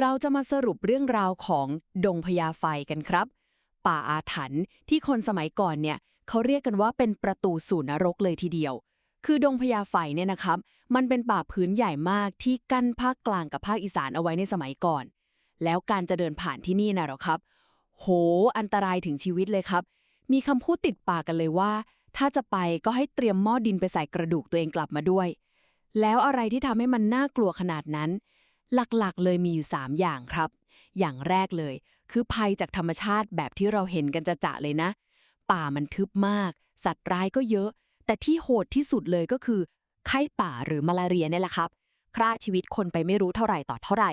เราจะมาสรุปเรื่องราวของดงพญาไฟกันครับ ป่าอาถรรพ์ที่คนสมัยก่อนเนี่ยเขาเรียกกันว่าเป็นประตูสู่นรกเลยทีเดียว คือดงพญาไฟเนี่ยนะครับ มันเป็นป่าพื้นใหญ่มากที่กั้นภาคกลางกับภาคอีสานเอาไว้ในสมัยก่อน แล้วการจะเดินผ่านที่นี่นะหรอครับ โห อันตรายถึงชีวิตเลยครับ มีคำพูดติดปากกันเลยว่า ถ้าจะไปก็ให้เตรียมหม้อดินไปใส่กระดูกตัวเองกลับมาด้วย แล้วอะไรที่ทำให้มันน่ากลัวขนาดนั้น หลักๆ เลยมีอยู่ 3 อย่างครับ อย่างแรกเลย คือภัยจากธรรมชาติแบบที่เราเห็นกันจะจะๆเลยนะ ป่ามันทึบมาก สัตว์ร้ายก็เยอะ แต่ที่โหดที่สุดเลยก็คือไข้ป่าหรือมาลาเรียเนี่ยแหละครับฆ่าชีวิตคนไปไม่รู้เท่าไหร่ต่อเท่าไหร่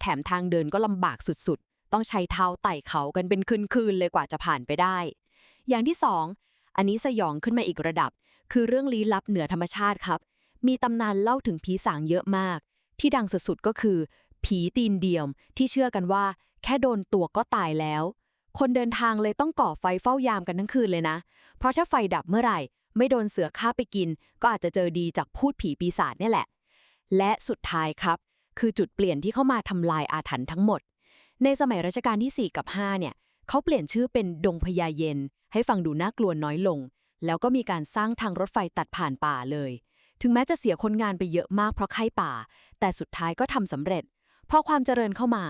แถมทางเดินก็ลำบากสุดๆ ต้องใช้เท้าไต่เขากันเป็นคืนๆเลยกว่าจะผ่านไปได้ อย่างที่สองอันนี้สยองขึ้นมาอีกระดับ คือเรื่องลี้ลับเหนือธรรมชาติครับ มีตำนานเล่าถึงผีสางเยอะมาก ที่ดังสุดๆก็คือ ผีตีนเดียมที่เชื่อกันว่า แค่โดนตัวก็ตายแล้ว คนเดินทางเลยต้องก่อไฟเฝ้ายามกันทั้งคืนเลยนะ เพราะถ้าไฟดับเมื่อไหร่ ไม่โดนเสือฆ่าไปกิน ก็อาจจะเจอดีจากพูดผีปีศาจเนี่ยแหละ และสุดท้ายครับ คือจุดเปลี่ยนที่เข้ามาทำลายอาถรรพ์ทั้งหมด ในสมัยรัชกาลที่ 4 กับ 5 เนี่ยเขาเปลี่ยนชื่อเป็นดงพญาเย็น ให้ฟังดูน่ากลัวน้อยลง แล้วก็มีการสร้างทางรถไฟตัดผ่านป่าเลย ถึงแม้จะเสียคนงานไปเยอะมากเพราะไข้ป่า แต่สุดท้ายก็ทำสำเร็จ พอความเจริญเข้ามา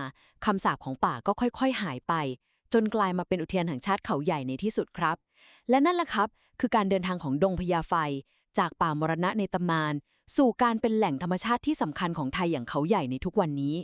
คำสาปของป่าก็ค่อยๆ หายไป จนกลายมาเป็นอุทยานแห่งชาติเขาใหญ่ในที่สุดครับ และนั่นแหละครับ คือการเดินทางของดงพญาไฟ จากป่ามรณะในตำนาน สู่การเป็นแหล่งธรรมชาติที่สำคัญของไทยอย่างเขาใหญ่ในทุกวันนี้